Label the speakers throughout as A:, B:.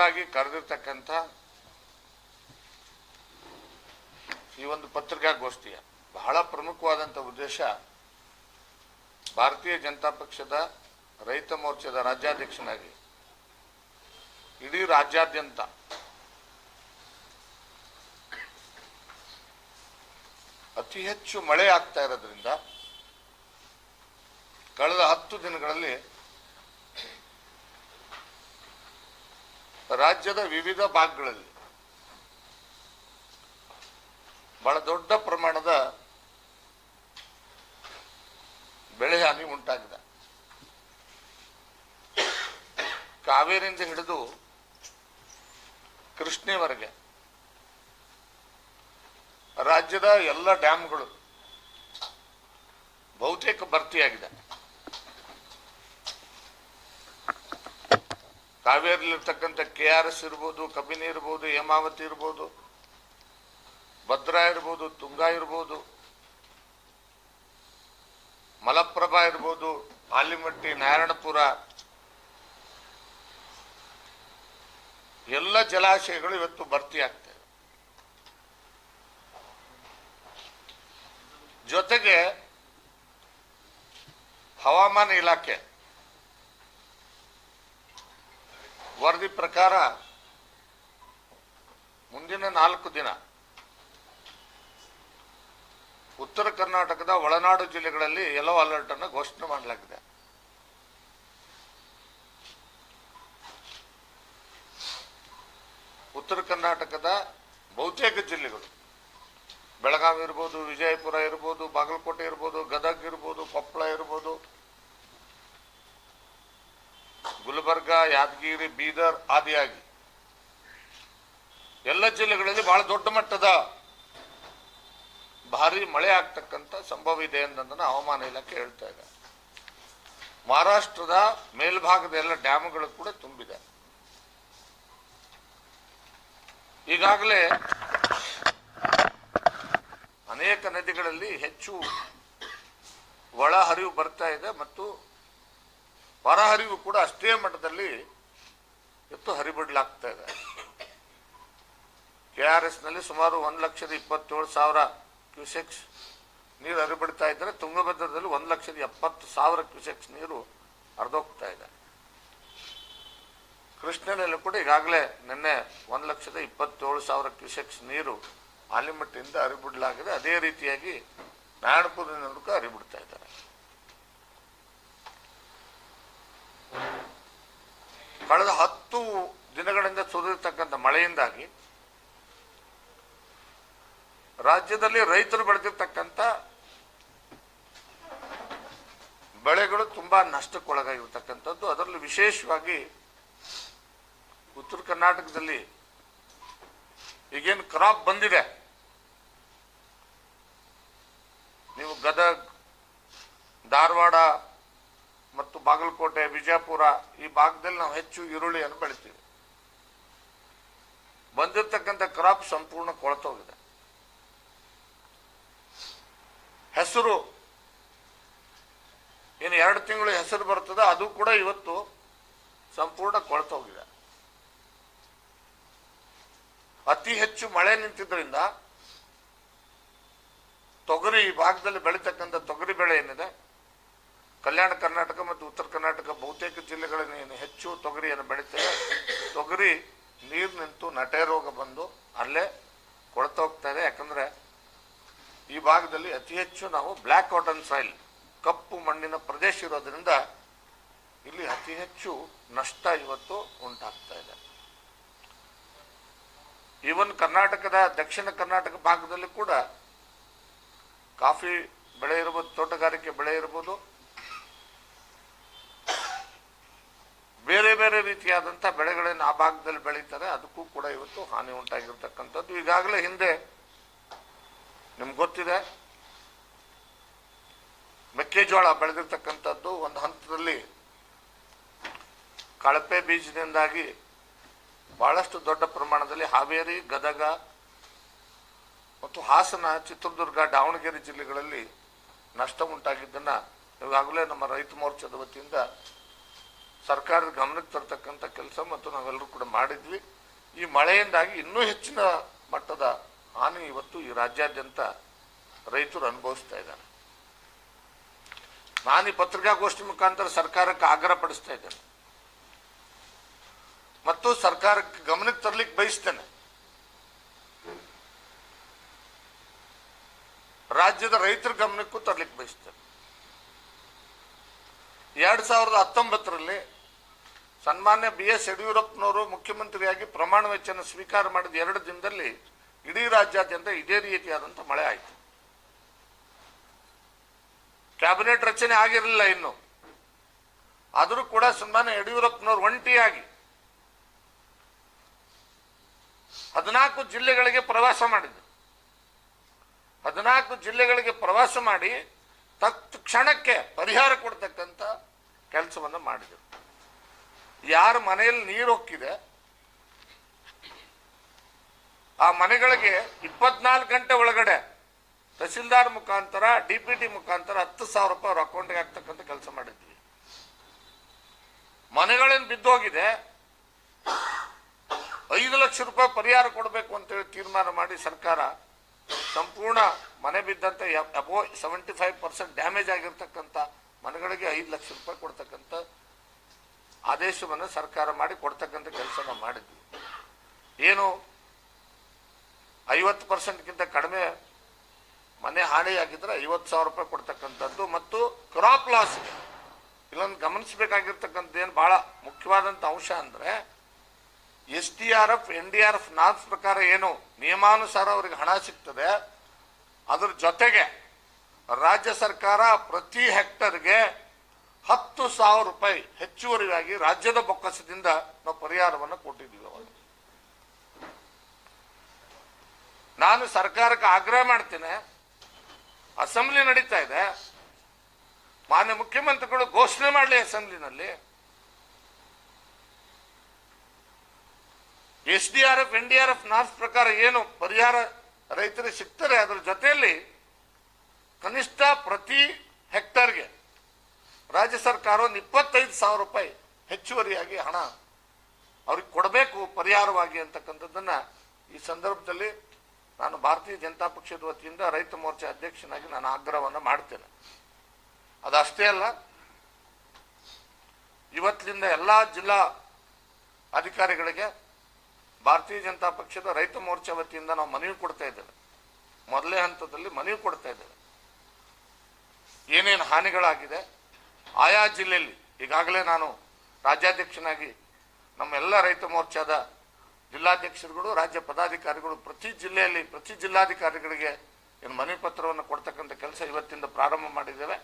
A: ಅದ್ದೂರಾಗಿ ಕರೆದಿರ್ತಕ್ಕಂಥ ಈ ಒಂದು ಪತ್ರಿಕಾಗೋಷ್ಠಿಯ ಬಹಳ ಪ್ರಮುಖವಾದಂಥ ಉದ್ದೇಶ ಭಾರತೀಯ ಜನತಾ ಪಕ್ಷದ ರೈತ ಮೋರ್ಚಾದ ರಾಜ್ಯಾಧ್ಯಕ್ಷನಾಗಿ ಇಡೀ ರಾಜ್ಯಾದ್ಯಂತ ಅತಿ ಹೆಚ್ಚು ಮಳೆ ಆಗ್ತಾ ಇರೋದ್ರಿಂದ ಕಳೆದ ಹತ್ತು ದಿನಗಳಲ್ಲಿ ರಾಜ್ಯದ ವಿವಿಧ ಭಾಗಗಳಲ್ಲಿ. ಬಹಳ ದೊಡ್ಡ ಪ್ರಮಾಣದ ಬೆಳೆ ಹಾನಿ ಉಂಟಾಗಿದೆ. ಕಾವೇರಿಯಿಂದ ಹಿಡಿದು ಕೃಷ್ಣೆವರೆಗೆ ರಾಜ್ಯದ ಎಲ್ಲ ಡ್ಯಾಮ್ಗಳು ಬಹುತೇಕ ಭರ್ತಿಯಾಗಿದೆ. ಕಾವೇರಿಲಿರ್ತಕ್ಕಂಥ ಕೆ ಆರ್ ಎಸ್ ಇರ್ಬೋದು, ಕಬಿನಿ ಇರ್ಬೋದು, ಹೇಮಾವತಿ ಇರ್ಬೋದು, ಭದ್ರಾ ಇರ್ಬೋದು, ತುಂಗಾ ಇರ್ಬೋದು, ಮಲಪ್ರಭಾ ಇರ್ಬೋದು ಆಲಿಮಟ್ಟಿ ನಾರಾಯಣಪುರ, ಎಲ್ಲ ಜಲಾಶಯಗಳು ಇವತ್ತು ಭರ್ತಿ ಆಗ್ತವೆ ಜೊತೆಗೆ ಹವಾಮಾನ ಇಲಾಖೆ ವರದಿ ಪ್ರಕಾರ ಮುಂದಿನ ನಾಲ್ಕು ದಿನ ಉತ್ತರ ಕರ್ನಾಟಕದ ಒಳನಾಡು ಜಿಲ್ಲೆಗಳಲ್ಲಿ ಯೆಲ್ಲೋ ಅಲರ್ಟ್ ಅನ್ನು ಘೋಷಣೆ ಮಾಡಲಾಗಿದೆ. ಉತ್ತರ ಕರ್ನಾಟಕದ ಬಹುತೇಕ ಜಿಲ್ಲೆಗಳು, ಬೆಳಗಾವಿ ಇರ್ಬೋದು, ವಿಜಯಪುರ ಇರ್ಬೋದು, ಬಾಗಲಕೋಟೆ ಇರ್ಬೋದು, ಗದಗ್ ಇರ್ಬೋದು, ಕೊಪ್ಪಳ ಇರ್ಬೋದು ಗುಲ್ಬರ್ಗ, ಯಾದಗಿರಿ, ಬೀದರ್ ಆದಿಯಾಗಿ. ಎಲ್ಲ ಜಿಲ್ಲೆಗಳಲ್ಲಿ ಬಹಳ ದೊಡ್ಡ ಮಟ್ಟದ ಭಾರಿ ಮಳೆ ಆಗ್ತಕ್ಕಂಥ ಸಂಭವ ಇದೆ ಅನ್ನೋದನ್ನ ಹವಾಮಾನ ಇಲಾಖೆ ಹೇಳ್ತಾ ಇದೆ. ಮಹಾರಾಷ್ಟ್ರದ ಮೇಲ್ಭಾಗದ ಎಲ್ಲ ಡ್ಯಾಮ್ಗಳು ಕೂಡ ತುಂಬಿದೆ. ಈಗಾಗಲೇ ಅನೇಕ ನದಿಗಳಲ್ಲಿ ಹೆಚ್ಚು ಒಳ ಹರಿವು ಬರ್ತಾ ಇದೆ ಮತ್ತು ಹೊರಹರಿವು ಕೂಡ ಅಷ್ಟೇ ಮಟ್ಟದಲ್ಲಿ ಎತ್ತು ಹರಿಬಿಡ್ಲಾಗ್ತಾ ಇದೆ. ಕೆ ಆರ್ ಎಸ್ನಲ್ಲಿ ಸುಮಾರು ಒಂದು ಲಕ್ಷದ ಇಪ್ಪತ್ತೇಳು ಸಾವಿರ ಕ್ಯೂಸೆಕ್ಸ್ ನೀರು ಹರಿಬಿಡ್ತಾ ಇದ್ದರೆ ತುಂಗಭದ್ರದಲ್ಲಿ ಒಂದು ಲಕ್ಷದ ಎಪ್ಪತ್ತು ಸಾವಿರ ಕ್ಯೂಸೆಕ್ಸ್ ನೀರು ಹರಿದೋಗ್ತಾ ಇದೆ. ಕೃಷ್ಣನಲ್ಲಿ ಕೂಡ ಈಗಾಗಲೇ ನಿನ್ನೆ ಒಂದು ಲಕ್ಷದ ಇಪ್ಪತ್ತೇಳು ಸಾವಿರ ಕ್ಯೂಸೆಕ್ಸ್ ನೀರು ಆಲಿಮಟ್ಟಿಯಿಂದ ಹರಿಬಿಡಲಾಗಿದೆ. ಅದೇ ರೀತಿಯಾಗಿ ನಾರಾಯಣಪುರದಿಂದ ಕೂಡ ಹರಿಬಿಡ್ತಾ ಇದ್ದಾರೆ. ಕಳೆದ ಹತ್ತು ದಿನಗಳಿಂದ ಸುರಿದಿರ್ತಕ್ಕಂಥ ಮಳೆಯಿಂದಾಗಿ ರಾಜ್ಯದಲ್ಲಿ ರೈತರು ಬೆಳೆದಿರ್ತಕ್ಕಂಥ ಬೆಳೆಗಳು ತುಂಬಾ ನಷ್ಟಕ್ಕೊಳಗಾಗಿರ್ತಕ್ಕಂಥದ್ದು. ಅದರಲ್ಲಿ ವಿಶೇಷವಾಗಿ ಉತ್ತರ ಕರ್ನಾಟಕದಲ್ಲಿ ಈಗೇನು ಕ್ರಾಪ್ ಬಂದಿದೆ. ನೀವು ಗದಗ, ಧಾರವಾಡ ಮತ್ತು ಬಾಗಲಕೋಟೆ ವಿಜಯಪುರ ಈ ಭಾಗದಲ್ಲಿ ನಾವು ಹೆಚ್ಚು ಈರುಳ್ಳಿಯನ್ನು ಬೆಳಿತೀವಿ. ಬಂದಿರತಕ್ಕಂಥ ಕ್ರಾಪ್ ಸಂಪೂರ್ಣ ಕೊಳತೋಗಿದೆ. ಹೆಸರು ಏನು ಎರಡು ತಿಂಗಳು ಹೆಸರು ಬರ್ತದೆ, ಅದು ಕೂಡ ಇವತ್ತು ಸಂಪೂರ್ಣ ಕೊಳತೋಗಿದೆ. ಅತಿ ಹೆಚ್ಚು ಮಳೆ ನಿಂತಿದ್ದರಿಂದ ತೊಗರಿ, ಈ ಭಾಗದಲ್ಲಿ ಬೆಳೀತಕ್ಕಂಥ ತೊಗರಿ ಬೆಳೆ ಏನಿದೆ ಕಲ್ಯಾಣ ಕರ್ನಾಟಕ ಮತ್ತು ಉತ್ತರ ಕರ್ನಾಟಕ ಬಹುತೇಕ ಜಿಲ್ಲೆಗಳಲ್ಲಿ ಹೆಚ್ಚು ತೊಗರಿಯನ್ನು ಬೆಳೀತೇವೆ. ತೊಗರಿ ನೀರು ನಿಂತು ನಟೆ ರೋಗ ಬಂದು ಅಲ್ಲೇ ಕೊಳ್ತಾ ಹೋಗ್ತಾ ಇದೆ ಯಾಕಂದರೆ ಈ ಭಾಗದಲ್ಲಿ ಅತಿ ಹೆಚ್ಚು ನಾವು ಬ್ಲ್ಯಾಕ್ ಕಾಟನ್ ಸಾಯಿಲ್, ಕಪ್ಪು ಮಣ್ಣಿನ ಪ್ರದೇಶ ಇರೋದ್ರಿಂದ ಇಲ್ಲಿ ಅತಿ ಹೆಚ್ಚು ನಷ್ಟ ಇವತ್ತು ಉಂಟಾಗ್ತಾ ಇದೆ. ಈವನ್ ಕರ್ನಾಟಕದ ದಕ್ಷಿಣ ಕರ್ನಾಟಕ ಭಾಗದಲ್ಲಿ ಕೂಡ ಕಾಫಿ ಬೆಳೆ ಇರ್ಬೋದು, ತೋಟಗಾರಿಕೆ ಬೆಳೆ ಇರ್ಬೋದು ಬೇರೆ ಬೇರೆ ರೀತಿಯಾದಂಥ ಬೆಳೆಗಳನ್ನು ಆ ಭಾಗದಲ್ಲಿ ಬೆಳೀತಾರೆ, ಅದಕ್ಕೂ ಕೂಡ ಇವತ್ತು ಹಾನಿ ಉಂಟಾಗಿರ್ತಕ್ಕಂಥದ್ದು. ಈಗಾಗಲೇ ಹಿಂದೆ ನಿಮ್ಗೆ ಗೊತ್ತಿದೆ, ಮೆಕ್ಕೆಜೋಳ ಬೆಳೆದಿರ್ತಕ್ಕಂಥದ್ದು ಒಂದು ಹಂತದಲ್ಲಿ ಕಳಪೆ ಬೀಜದಿಂದಾಗಿ ಬಹಳಷ್ಟು ದೊಡ್ಡ ಪ್ರಮಾಣದಲ್ಲಿ ಹಾವೇರಿ, ಗದಗ ಮತ್ತು ಹಾಸನ, ಚಿತ್ರದುರ್ಗ, ದಾವಣಗೆರೆ ಜಿಲ್ಲೆಗಳಲ್ಲಿ ನಷ್ಟ ಉಂಟಾಗಿದ್ದನ್ನು ಈಗಾಗಲೇ ನಮ್ಮ ರೈತ ಮೋರ್ಚಾದ ವತಿಯಿಂದ ಸರ್ಕಾರದ ಗಮನಕ್ಕೆ ತರ್ತಕ್ಕಂಥ ಕೆಲಸ ಮತ್ತು ನಾವೆಲ್ಲರೂ ಕೂಡ ಮಾಡಿದ್ವಿ. ಈ ಮಳೆಯಿಂದಾಗಿ ಇನ್ನೂ ಹೆಚ್ಚಿನ ಮಟ್ಟದ ಹಾನಿ ಇವತ್ತು ಈ ರಾಜ್ಯಾದ್ಯಂತ ರೈತರು ಅನುಭವಿಸ್ತಾ ಇದ್ದಾರೆ. ನಾನು ಈ ಪತ್ರಿಕಾಗೋಷ್ಠಿ ಮುಖಾಂತರ ಸರ್ಕಾರಕ್ಕೆ ಆಗ್ರಹ ಪಡಿಸ್ತಾ ಇದ್ದೇನೆ. ಮತ್ತು ಸರ್ಕಾರಕ್ಕೆ ಗಮನಕ್ಕೆ ತರಲಿಕ್ಕೆ ಬಯಸ್ತೇನೆ. ರಾಜ್ಯದ ರೈತರ ಗಮನಕ್ಕೂ ತರಲಿಕ್ಕೆ ಬಯಸ್ತೇನೆ. ಎರಡ್ ಸಾವಿರದ ಹತ್ತೊಂಬತ್ತರಲ್ಲಿ ಸನ್ಮಾನ್ಯ ಬಿ ಎಸ್ ಯಡಿಯೂರಪ್ಪನವರು ಮುಖ್ಯಮಂತ್ರಿಯಾಗಿ ಪ್ರಮಾಣ ವಚನ ಸ್ವೀಕಾರ ಮಾಡಿದ ಎರಡು ದಿನದಲ್ಲಿ ಇಡೀ ರಾಜ್ಯಾದ್ಯಂತ ಇದೇ ರೀತಿಯಾದಂಥ ಮಳೆ ಆಯಿತು. ಕ್ಯಾಬಿನೆಟ್ ರಚನೆ ಆಗಿರಲಿಲ್ಲ ಇನ್ನು. ಆದರೂ ಕೂಡ ಸನ್ಮಾನ್ಯ ಯಡಿಯೂರಪ್ಪನವರು ಒಂಟಿಯಾಗಿ ಹದಿನಾಲ್ಕು ಜಿಲ್ಲೆಗಳಿಗೆ ಪ್ರವಾಸ ಮಾಡಿದ್ರು. ಹದಿನಾಲ್ಕು ಜಿಲ್ಲೆಗಳಿಗೆ ಪ್ರವಾಸ ಮಾಡಿ ತತ್ ಕ್ಷಣಕ್ಕೆ ಪರಿಹಾರ ಕೊಡ್ತಕ್ಕಂಥ ಕೆಲಸವನ್ನು ಮಾಡಿದರು. ಯಾರ ಮನೆಯಲ್ಲಿ ನೀರು ಹೊಕ್ಕಿದೆ, ಆ ಮನೆಗಳಿಗೆ ಇಪ್ಪತ್ನಾಲ್ಕು ಗಂಟೆ ಒಳಗಡೆ ತಹಸೀಲ್ದಾರ್ ಮುಖಾಂತರ ಡಿ ಪಿ ಟಿ ಮುಖಾಂತರ ಹತ್ತು ಸಾವಿರ ರೂಪಾಯಿ ಅವ್ರ ಅಕೌಂಟ್ಗೆ ಹಾಕ್ತಕ್ಕಂಥ ಕೆಲಸ ಮಾಡಿದ್ವಿ. ಮನೆಗಳೇನು ಬಿದ್ದೋಗಿದೆ, ಐದು ಲಕ್ಷ ರೂಪಾಯಿ ಪರಿಹಾರ ಕೊಡಬೇಕು ಅಂತೇಳಿ ತೀರ್ಮಾನ ಮಾಡಿ ಸರ್ಕಾರ ಸಂಪೂರ್ಣ ಮನೆ ಬಿದ್ದಂತೆ above seventy five percent damage ಆಗಿರ್ತಕ್ಕಂಥ ಮನೆಗಳಿಗೆ ಐದು ಲಕ್ಷ ರೂಪಾಯಿ ಕೊಡ್ತಕ್ಕಂಥ ಆದೇಶವನ್ನು ಸರ್ಕಾರ ಮಾಡಿ ಕೊಡ್ತಕ್ಕಂಥ ಕೆಲಸ ನಾವು ಮಾಡಿದ್ವಿ. ಏನು? ಐವತ್ತು ಪರ್ಸೆಂಟ್ಗಿಂತ ಕಡಿಮೆ ಮನೆ ಹಾನಿಯಾಗಿದ್ದರೆ ಐವತ್ತು ಸಾವಿರ ರೂಪಾಯಿ ಕೊಡ್ತಕ್ಕಂಥದ್ದು ಮತ್ತು ಕ್ರಾಪ್ ಲಾಸ್ ಇಲ್ಲೊಂದು ಗಮನಿಸಬೇಕಾಗಿರ್ತಕ್ಕಂಥ ಏನು ಬಹಳ ಮುಖ್ಯವಾದಂಥ ಅಂಶ ಅಂದರೆ S D R F N D R F ನಾಲ್ಕು ಪ್ರಕಾರ ಏನು ನಿಯಮಾನುಸಾರ ಅವರಿಗೆ ಹಣ ಸಿಗ್ತದೆ. ಅದ್ರ ಜೊತೆಗೆ ರಾಜ್ಯ ಸರ್ಕಾರ ಪ್ರತಿ ಹೆಕ್ಟರ್ಗೆ ಹತ್ತು ಸಾವಿರ ರೂಪಾಯಿ ಹೆಚ್ಚುವರಿಯಾಗಿ ರಾಜ್ಯದ ಬೊಕ್ಕಸದಿಂದ ನಾವು ಪರಿಹಾರವನ್ನು ಕೊಟ್ಟಿದ್ದೀವಿ ನಾನು ಸರ್ಕಾರಕ್ಕೆ ಆಗ್ರಹ ಮಾಡ್ತೇನೆ, ಅಸೆಂಬ್ಲಿ ನಡೀತಾ ಇದೆ. ಮಾನ್ಯ ಮುಖ್ಯಮಂತ್ರಿಗಳು ಘೋಷಣೆ ಮಾಡಲಿ ಅಸೆಂಬ್ಲಿನಲ್ಲಿ. S D R F, N D R F norms ಪ್ರಕಾರ ಏನು ಪರಿಹಾರ ರೈತರಿಗೆ ಸಿಗ್ತಾರೆ ಅದರ ಜೊತೆಯಲ್ಲಿ ಕನಿಷ್ಠ ಪ್ರತಿ ಹೆಕ್ಟರ್ಗೆ ರಾಜ್ಯ ಸರ್ಕಾರ ಒಂದು ಇಪ್ಪತ್ತೈದು ಸಾವಿರ ರೂಪಾಯಿ ಹೆಚ್ಚುವರಿಯಾಗಿ ಹಣ ಅವ್ರಿಗೆ ಕೊಡಬೇಕು ಪರಿಹಾರವಾಗಿ ಅಂತಕ್ಕಂಥದ್ದನ್ನು ಈ ಸಂದರ್ಭದಲ್ಲಿ ನಾನು ಭಾರತೀಯ ಜನತಾ ಪಕ್ಷದ ವತಿಯಿಂದ ರೈತ ಮೋರ್ಚಾ ಅಧ್ಯಕ್ಷನಾಗಿ ನಾನು ಆಗ್ರಹವನ್ನು ಮಾಡ್ತೇನೆ. ಅದಷ್ಟೇ ಅಲ್ಲ ಇವತ್ತಿನಿಂದ ಎಲ್ಲ ಜಿಲ್ಲಾ ಅಧಿಕಾರಿಗಳಿಗೆ ಭಾರತೀಯ ಜನತಾ ಪಕ್ಷದ ರೈತ ಮೋರ್ಚಾ ವತಿಯಿಂದ ನಾವು ಮನವಿ ಕೊಡ್ತಾ ಇದ್ದೇವೆ. ಮೊದಲೇ ಹಂತದಲ್ಲಿ ಮನವಿ ಕೊಡ್ತಾ ಇದ್ದೇವೆ. ಏನೇನು ಹಾನಿಗಳಾಗಿದೆ ಆಯಾ ಜಿಲ್ಲೆಯಲ್ಲಿ ಈಗಾಗಲೇ ನಾನು ರಾಜ್ಯಾಧ್ಯಕ್ಷನಾಗಿ ನಮ್ಮ ಎಲ್ಲ ರೈತ ಮೋರ್ಚಾದ ಜಿಲ್ಲಾಧ್ಯಕ್ಷರುಗಳು, ರಾಜ್ಯ ಪದಾಧಿಕಾರಿಗಳು, ಪ್ರತಿ ಜಿಲ್ಲೆಯಲ್ಲಿ, ಪ್ರತಿ ಜಿಲ್ಲಾಧಿಕಾರಿಗಳಿಗೆ ಏನು ಮನವಿ ಪತ್ರವನ್ನು ಕೊಡ್ತಕ್ಕಂಥ ಕೆಲಸ ಇವತ್ತಿಂದ ಪ್ರಾರಂಭ ಮಾಡಿದ್ದೇವೆ.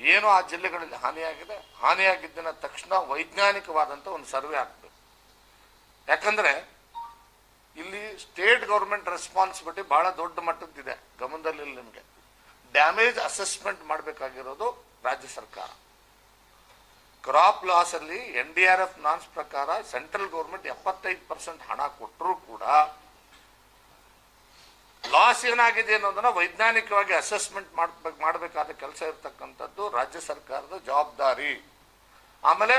A: ಏನು ಆ ಜಿಲ್ಲೆಗಳಲ್ಲಿ ಹಾನಿಯಾಗಿದೆ? ಹಾನಿಯಾಗಿದ್ದಿನ ತಕ್ಷಣ ವೈಜ್ಞಾನಿಕವಾದಂಥ ಒಂದು ಸರ್ವೆ ಆಗ್ತದೆ. ಯಾಕಂದರೆ ಇಲ್ಲಿ ಸ್ಟೇಟ್ ಗೌರ್ಮೆಂಟ್ ರೆಸ್ಪಾನ್ಸಿಬಿಲಿಟಿ ಭಾಳ ದೊಡ್ಡ ಮಟ್ಟದ್ದಿದೆ. ಗಮನದಲ್ಲಿ ನಿಮಗೆ. ಡ್ಯಾಮೇಜ್ ಅಸೆಸ್ಮೆಂಟ್ ಮಾಡಬೇಕಾಗಿರೋದು ರಾಜ್ಯ ಸರ್ಕಾರ. ಕ್ರಾಪ್ ಲಾಸ್ ಅಲ್ಲಿ N D R F norms ಪ್ರಕಾರ ಸೆಂಟ್ರಲ್ ಗೌರ್ಮೆಂಟ್ ಎಪ್ಪತ್ತೈದು ಪರ್ಸೆಂಟ್ ಹಣ ಕೊಟ್ಟರೂ ಕೂಡ ಲಾಸ್ ಏನಾಗಿದೆ ಅನ್ನೋದನ್ನ ವೈಜ್ಞಾನಿಕವಾಗಿ ಅಸೆಸ್ಮೆಂಟ್ ಮಾಡ್ಬೇಕು, ಮಾಡಬೇಕಾದ ಕೆಲಸ ಇರತಕ್ಕಂಥದ್ದು ರಾಜ್ಯ ಸರ್ಕಾರದ ಜವಾಬ್ದಾರಿ. ಆಮೇಲೆ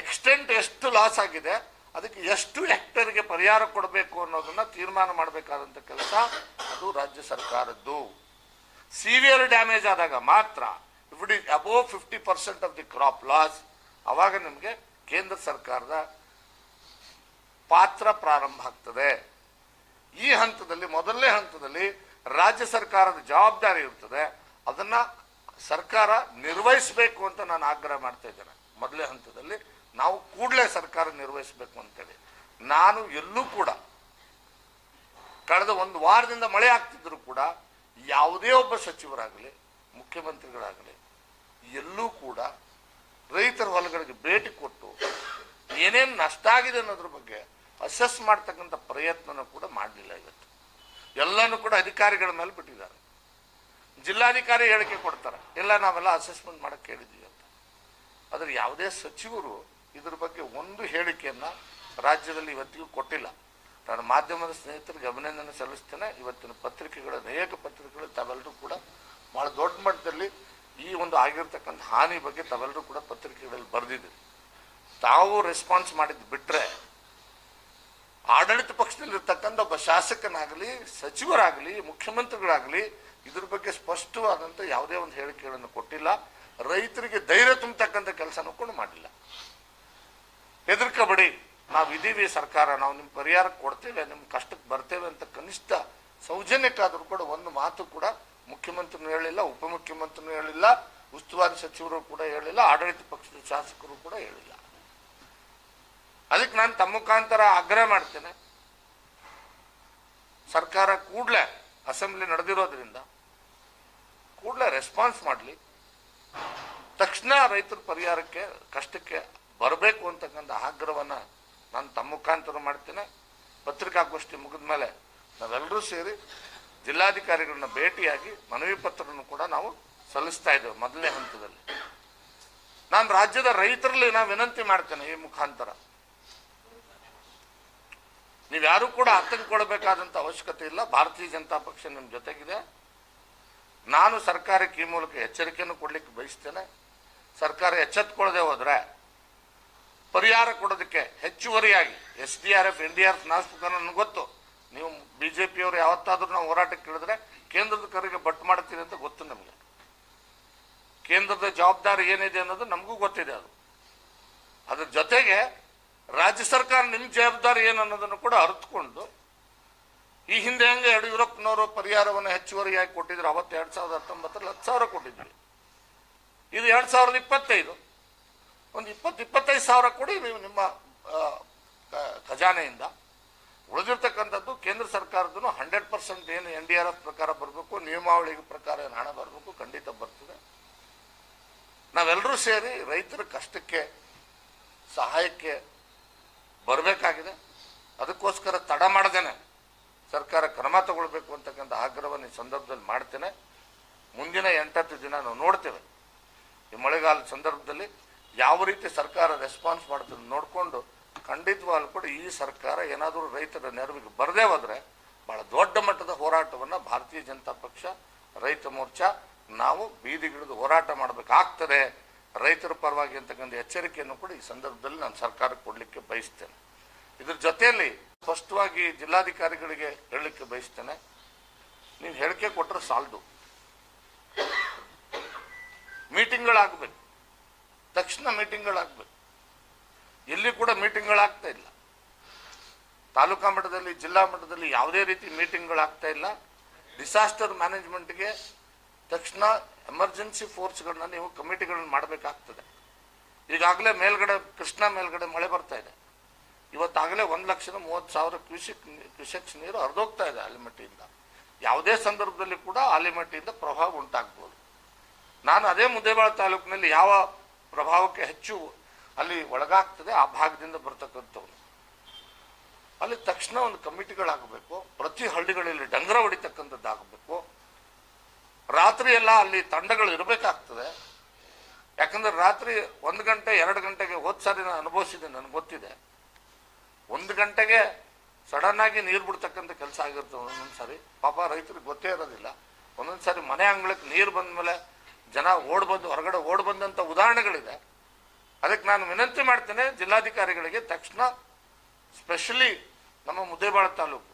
A: ಎಕ್ಸ್ಟೆಂಟ್ ಎಷ್ಟು ಲಾಸ್ ಆಗಿದೆ, ಅದಕ್ಕೆ ಎಷ್ಟು ಹೆಕ್ಟರ್ಗೆ ಪರಿಹಾರ ಕೊಡಬೇಕು ಅನ್ನೋದನ್ನ ತೀರ್ಮಾನ ಮಾಡಬೇಕಾದಂಥ ಕೆಲಸ ಅದು ರಾಜ್ಯ ಸರ್ಕಾರದ್ದು. ಸಿವಿಯರ್ ಡ್ಯಾಮೇಜ್ ಆದಾಗ ಮಾತ್ರ if it is above fifty percent of the crop loss ಅವಾಗ ನಿಮಗೆ ಕೇಂದ್ರ ಸರ್ಕಾರದ ಪಾತ್ರ ಪ್ರಾರಂಭ ಆಗ್ತದೆ. ಈ ಹಂತದಲ್ಲಿ, ಮೊದಲನೇ ಹಂತದಲ್ಲಿ ರಾಜ್ಯ ಸರ್ಕಾರದ ಜವಾಬ್ದಾರಿ ಇರ್ತದೆ. ಅದನ್ನು ಸರ್ಕಾರ ನಿರ್ವಹಿಸಬೇಕು ಅಂತ ನಾನು ಆಗ್ರಹ ಮಾಡ್ತಾ ಇದ್ದೇನೆ. ಮೊದಲನೇ ಹಂತದಲ್ಲಿ ನಾವು ಕೂಡಲೇ ಸರ್ಕಾರ ನಿರ್ವಹಿಸಬೇಕು ಅಂತೇಳಿ. ನಾನು ಎಲ್ಲೂ ಕೂಡ, ಕಳೆದ ಒಂದು ವಾರದಿಂದ ಮಳೆ ಆಗ್ತಿದ್ರು ಕೂಡ, ಯಾವುದೇ ಒಬ್ಬ ಸಚಿವರಾಗಲಿ, ಮುಖ್ಯಮಂತ್ರಿಗಳಾಗಲಿ ಎಲ್ಲೂ ಕೂಡ ರೈತರ ಹೊಲಗಳಿಗೆ ಭೇಟಿ ಕೊಟ್ಟು ಏನೇನು ನಷ್ಟ ಆಗಿದೆ ಅನ್ನೋದ್ರ ಬಗ್ಗೆ ಅಸೆಸ್ ಮಾಡ್ತಕ್ಕಂಥ ಪ್ರಯತ್ನನೂ ಕೂಡ ಮಾಡಲಿಲ್ಲ ಇವತ್ತು. ಎಲ್ಲನೂ ಕೂಡ ಅಧಿಕಾರಿಗಳ ಮೇಲೆ ಬಿಟ್ಟಿದ್ದಾರೆ. ಜಿಲ್ಲಾಧಿಕಾರಿ ಹೇಳಿಕೆ ಕೊಡ್ತಾರೆ ಎಲ್ಲ ನಾವೆಲ್ಲ ಅಸೆಸ್ಮೆಂಟ್ ಮಾಡಕ್ಕೆ ಹೇಳಿದ್ವಿ ಅಂತ. ಆದರೆ ಯಾವುದೇ ಸಚಿವರು ಇದ್ರ ಬಗ್ಗೆ ಒಂದು ಹೇಳಿಕೆಯನ್ನು ರಾಜ್ಯದಲ್ಲಿ ಇವತ್ತಿಗೂ ಕೊಟ್ಟಿಲ್ಲ. ನಾನು ಮಾಧ್ಯಮದ ಸ್ನೇಹಿತರಿಗೆ ಅಭಿನಂದನೆ ಸಲ್ಲಿಸ್ತೇನೆ, ಇವತ್ತಿನ ಪತ್ರಿಕೆಗಳ ಅನೇಕ ಪತ್ರಿಕೆಗಳು ತಾವೆಲ್ಲರೂ ಕೂಡ ಭಾಳ ದೊಡ್ಡ ಮಟ್ಟದಲ್ಲಿ ಈ ಒಂದು ಆಗಿರ್ತಕ್ಕಂಥ ಹಾನಿ ಬಗ್ಗೆ ತಾವೆಲ್ಲರೂ ಕೂಡ ಪತ್ರಿಕೆಗಳಲ್ಲಿ ಬರೆದಿದ್ದೀರಿ. ತಾವು ರೆಸ್ಪಾನ್ಸ್ ಮಾಡಿದ್ದು ಬಿಟ್ಟರೆ ಆಡಳಿತ ಪಕ್ಷದಲ್ಲಿರ್ತಕ್ಕಂಥ ಒಬ್ಬ ಶಾಸಕನಾಗಲಿ, ಸಚಿವರಾಗಲಿ, ಮುಖ್ಯಮಂತ್ರಿಗಳಾಗಲಿ ಇದ್ರ ಬಗ್ಗೆ ಸ್ಪಷ್ಟವಾದಂಥ ಯಾವುದೇ ಒಂದು ಹೇಳಿಕೆಗಳನ್ನು ಕೊಟ್ಟಿಲ್ಲ. ರೈತರಿಗೆ ಧೈರ್ಯ ತುಂಬತಕ್ಕಂಥ ಕೆಲಸನೂ ಕೂಡ ಮಾಡಿಲ್ಲ. ಹೆದರ್ಕಬೇಡಿ. ನಾವು ಇದ್ದೀವಿ ಸರ್ಕಾರ. ನಾವು ನಿಮ್ಮ ಪರಿಹಾರ ಕೊಡ್ತೇವೆ ನಿಮ್ಮ ಕಷ್ಟಕ್ಕೆ ಬರ್ತೇವೆ ಅಂತ ಕನಿಷ್ಠ ಸೌಜನ್ಯಕ್ಕಾದರೂ ಕೂಡ ಒಂದು ಮಾತು ಕೂಡ ಮುಖ್ಯಮಂತ್ರಿನೂ ಹೇಳಿಲ್ಲ, ಉಪಮುಖ್ಯಮಂತ್ರಿನೂ ಹೇಳಿಲ್ಲ, ಉಸ್ತುವಾರಿ ಸಚಿವರು ಕೂಡ ಹೇಳಿಲ್ಲ, ಆಡಳಿತ ಪಕ್ಷದ ಶಾಸಕರು ಕೂಡ ಹೇಳಿಲ್ಲ. ಅದಕ್ಕೆ ನಾನು ತಮ್ಮ ಮುಖಾಂತರ ಆಗ್ರಹ ಮಾಡ್ತೇನೆ. ಸರ್ಕಾರ ಕೂಡಲೇ ಅಸೆಂಬ್ಲಿ ನಡೆದಿರೋದ್ರಿಂದ ಕೂಡಲೇ ರೆಸ್ಪಾನ್ಸ್ ಮಾಡಲಿ. ತಕ್ಷಣ ರೈತರ ಪರಿಹಾರಕ್ಕೆ, ಕಷ್ಟಕ್ಕೆ ಬರಬೇಕು ಅಂತಕ್ಕಂಥ ಆಗ್ರಹವನ್ನು ನಾನು ತಮ್ಮ ಮುಖಾಂತರ ಮಾಡ್ತೇನೆ. ಪತ್ರಿಕಾಗೋಷ್ಠಿ ಮುಗಿದ ಮೇಲೆ ನಾವೆಲ್ಲರೂ ಸೇರಿ ಜಿಲ್ಲಾಧಿಕಾರಿಗಳನ್ನ ಭೇಟಿಯಾಗಿ ಮನವಿ ಪತ್ರವನ್ನು ಕೂಡ ನಾವು ಸಲ್ಲಿಸ್ತಾ ಇದ್ದೇವೆ ಮೊದಲನೇ ಹಂತದಲ್ಲಿ. ನಾನು ರಾಜ್ಯದ ರೈತರಲ್ಲಿ ನಾನು ವಿನಂತಿ ಮಾಡ್ತೇನೆ ಈ ಮುಖಾಂತರ. ನೀವ್ಯಾರು ಕೂಡ ಆತಂಕ ಕೊಡಬೇಕಾದಂತ ಅವಶ್ಯಕತೆ ಇಲ್ಲ. ಭಾರತೀಯ ಜನತಾ ಪಕ್ಷ ನಿಮ್ಮ ಜೊತೆಗಿದೆ. ನಾನು ಸರ್ಕಾರಕ್ಕೆ ಈ ಮೂಲಕ ಎಚ್ಚರಿಕೆಯನ್ನು ಕೊಡಲಿಕ್ಕೆ ಬಯಸ್ತೇನೆ. ಸರ್ಕಾರ ಎಚ್ಚೆತ್ಕೊಳ್ಳದೆ ಹೋದ್ರೆ ಪರಿಹಾರ ಕೊಡೋದಕ್ಕೆ ಹೆಚ್ಚುವರಿಯಾಗಿ S D R F, N D R F ನನಗೆ ಗೊತ್ತು. ನೀವು ಬಿಜೆಪಿಯವರು ಯಾವತ್ತಾದರೂ ನಾವು ಹೋರಾಟಕ್ಕೆ ಕೇಳಿದ್ರೆ ಕೇಂದ್ರದ ಕರೆಗೆ ಬಟ್ ಮಾಡ್ತೀರಿ ಅಂತ ಗೊತ್ತು ನಮಗೆ. ಕೇಂದ್ರದ ಜವಾಬ್ದಾರಿ ಏನಿದೆ ಅನ್ನೋದು ನಮಗೂ ಗೊತ್ತಿದೆ ಅದು. ಅದ್ರ ಜೊತೆಗೆ ರಾಜ್ಯ ಸರ್ಕಾರ ನಿಮ್ಮ ಜವಾಬ್ದಾರಿ ಏನು ಅನ್ನೋದನ್ನು ಕೂಡ ಅರಿತುಕೊಂಡು ಈ ಹಿಂದೆ ಹೆಂಗೆ ಯಡಿಯೂರಪ್ಪನವರು ಪರಿಹಾರವನ್ನು ಹೆಚ್ಚುವರಿಯಾಗಿ ಕೊಟ್ಟಿದ್ರು, ಅವತ್ತು ಎರಡು ಸಾವಿರದ ಹತ್ತೊಂಬತ್ತರಲ್ಲಿ ಹತ್ತು ಸಾವಿರ ಕೊಟ್ಟಿದ್ವಿ ಇದು ಎರಡ್ ಸಾವಿರದ ಇಪ್ಪತ್ತೈದು. ಒಂದು ಇಪ್ಪತ್ತು, ಇಪ್ಪತ್ತೈದು ಸಾವಿರ ಕೊಡಿ ನೀವು ನಿಮ್ಮ ಖಜಾನೆಯಿಂದ. ಉಳಿದಿರ್ತಕ್ಕಂಥದ್ದು ಕೇಂದ್ರ ಸರ್ಕಾರದ್ದು ಹಂಡ್ರೆಡ್ ಪರ್ಸೆಂಟ್ ಏನು ಎನ್ ಡಿ ಆರ್ ಎಫ್ ಪ್ರಕಾರ ಬರಬೇಕು ನಿಯಮಾವಳಿ ಪ್ರಕಾರ ಏನು ಹಣ ಬರಬೇಕು ಖಂಡಿತ ಬರ್ತದೆ. ನಾವೆಲ್ಲರೂ ಸೇರಿ ರೈತರ ಕಷ್ಟಕ್ಕೆ, ಸಹಾಯಕ್ಕೆ ಬರಬೇಕಾಗಿದೆ. ಅದಕ್ಕೋಸ್ಕರ ತಡ ಮಾಡದೇನೆ. ಸರ್ಕಾರ ಕ್ರಮ ತಗೊಳ್ಬೇಕು ಅಂತಕ್ಕಂಥ ಆಗ್ರಹವನ್ನು ಈ ಸಂದರ್ಭದಲ್ಲಿ ಮಾಡ್ತೇನೆ. ಮುಂದಿನ ಎಂಟತ್ತು ದಿನ ನಾವು ನೋಡ್ತೇವೆ. ಈ ಮಳೆಗಾಲದ ಸಂದರ್ಭದಲ್ಲಿ ಯಾವ ರೀತಿ ಸರ್ಕಾರ ರೆಸ್ಪಾನ್ಸ್ ಮಾಡ್ತದೆ ನೋಡಿಕೊಂಡು ಖಂಡಿತವಾಗ್ಲೂ ಕೂಡ ಈ ಸರ್ಕಾರ ಏನಾದರೂ ರೈತರ ನೆರವಿಗೆ ಬರದೇ ಹೋದರೆ ಬಹಳ ದೊಡ್ಡ ಮಟ್ಟದ ಹೋರಾಟವನ್ನು ಭಾರತೀಯ ಜನತಾ ಪಕ್ಷ, ರೈತ ಮೋರ್ಚಾ, ನಾವು ಬೀದಿಗಿಳಿದು ಹೋರಾಟ ಮಾಡಬೇಕಾಗ್ತದೆ. ರೈತರ ಪರವಾಗಿ ಅಂತಕ್ಕಂಥ ಎಚ್ಚರಿಕೆಯನ್ನು ಕೂಡ ಈ ಸಂದರ್ಭದಲ್ಲಿ ನಾನು ಸರ್ಕಾರಕ್ಕೆ ಕೊಡಲಿಕ್ಕೆ ಬಯಸ್ತೇನೆ. ಇದ್ರ ಜೊತೆಯಲ್ಲಿ ಸ್ಪಷ್ಟವಾಗಿ ಜಿಲ್ಲಾಧಿಕಾರಿಗಳಿಗೆ ಹೇಳಲಿಕ್ಕೆ ಬಯಸ್ತೇನೆ. ನೀವು ಹೇಳಿಕೆ ಕೊಟ್ಟರೆ ಸಾಲದು. ಮೀಟಿಂಗ್ಗಳಾಗಬೇಕು. ತಕ್ಷಣ ಮೀಟಿಂಗ್ಗಳಾಗಬೇಕು. ಎಲ್ಲಿ ಕೂಡ ಮೀಟಿಂಗ್ಗಳಾಗ್ತಾ ಇಲ್ಲ. ತಾಲೂಕಾ ಮಟ್ಟದಲ್ಲಿ, ಜಿಲ್ಲಾ ಮಟ್ಟದಲ್ಲಿ ಯಾವುದೇ ರೀತಿ ಮೀಟಿಂಗ್ಗಳಾಗ್ತಾ ಇಲ್ಲ. ಡಿಸಾಸ್ಟರ್ ಮ್ಯಾನೇಜ್ಮೆಂಟ್ಗೆ ತಕ್ಷಣ ಎಮರ್ಜೆನ್ಸಿ ಫೋರ್ಸ್ಗಳನ್ನ ನೀವು ಕಮಿಟಿಗಳನ್ನ ಮಾಡಬೇಕಾಗ್ತದೆ. ಈಗಾಗಲೇ ಮೇಲ್ಗಡೆ, ಕೃಷ್ಣ ಮೇಲ್ಗಡೆ ಮಳೆ ಬರ್ತಾ ಇದೆ. ಇವತ್ತಾಗಲೇ ಒಂದು ಲಕ್ಷದ ಮೂವತ್ತು ಸಾವಿರ ಕ್ಯೂಸೆಕ್, ಕ್ಯೂಸೆಕ್ಸ್ ನೀರು ಹರಿದೋಗ್ತಾ ಇದೆ ಆಲಿಮಟ್ಟಿಯಿಂದ. ಯಾವುದೇ ಸಂದರ್ಭದಲ್ಲಿ ಕೂಡ ಆಲಿಮಟ್ಟಿಯಿಂದ ಪ್ರಭಾವ ಉಂಟಾಗ್ಬೋದು. ನಾನು ಅದೇ ಮುದ್ದೇಬಾಳ ತಾಲೂಕಿನಲ್ಲಿ ಯಾವ ಪ್ರಭಾವಕ್ಕೆ ಹೆಚ್ಚು ಅಲ್ಲಿ ಒಳಗಾಗ್ತದೆ, ಆ ಭಾಗದಿಂದ ಬರ್ತಕ್ಕಂಥವ್ರು. ಅಲ್ಲಿ ತಕ್ಷಣ ಒಂದು ಕಮಿಟಿಗಳಾಗಬೇಕು, ಪ್ರತಿ ಹಳ್ಳಿಗಳಲ್ಲಿ ಡಂಗರ ಹೊಡಿತಕ್ಕಂಥದ್ದಾಗಬೇಕು. ರಾತ್ರಿ ಎಲ್ಲ ಅಲ್ಲಿ ತಂಡಗಳು ಇರಬೇಕಾಗ್ತದೆ. ಯಾಕಂದ್ರೆ ರಾತ್ರಿ ಒಂದು ಗಂಟೆ, ಎರಡು ಗಂಟೆಗೆ ಹೋದ ಸಾರಿ ನಾನು ಅನುಭವಿಸಿದೆ ನನಗೆ ಗೊತ್ತಿದೆ. ಒಂದು ಗಂಟೆಗೆ ಸಡನ್ ಆಗಿ ನೀರು ಬಿಡ್ತಕ್ಕಂಥ ಕೆಲಸ ಆಗಿರ್ತದೆ ಒಂದೊಂದು ಸಾರಿ. ಪಾಪ ರೈತರಿಗೆ ಗೊತ್ತೇ ಇರೋದಿಲ್ಲ. ಒಂದೊಂದು ಸಾರಿ ಮನೆ ಅಂಗಳಕ್ಕೆ ನೀರು ಬಂದ ಮೇಲೆ ಜನ ಓಡ್ ಬಂದು, ಹೊರಗಡೆ ಓಡ್ ಬಂದಂಥ ಉದಾಹರಣೆಗಳಿದೆ. ಅದಕ್ಕೆ ನಾನು ವಿನಂತಿ ಮಾಡ್ತೇನೆ ಜಿಲ್ಲಾಧಿಕಾರಿಗಳಿಗೆ ತಕ್ಷಣ ಸ್ಪೆಷಲಿ ನಮ್ಮ ಮುದ್ದೇಬಾಳ ತಾಲೂಕು,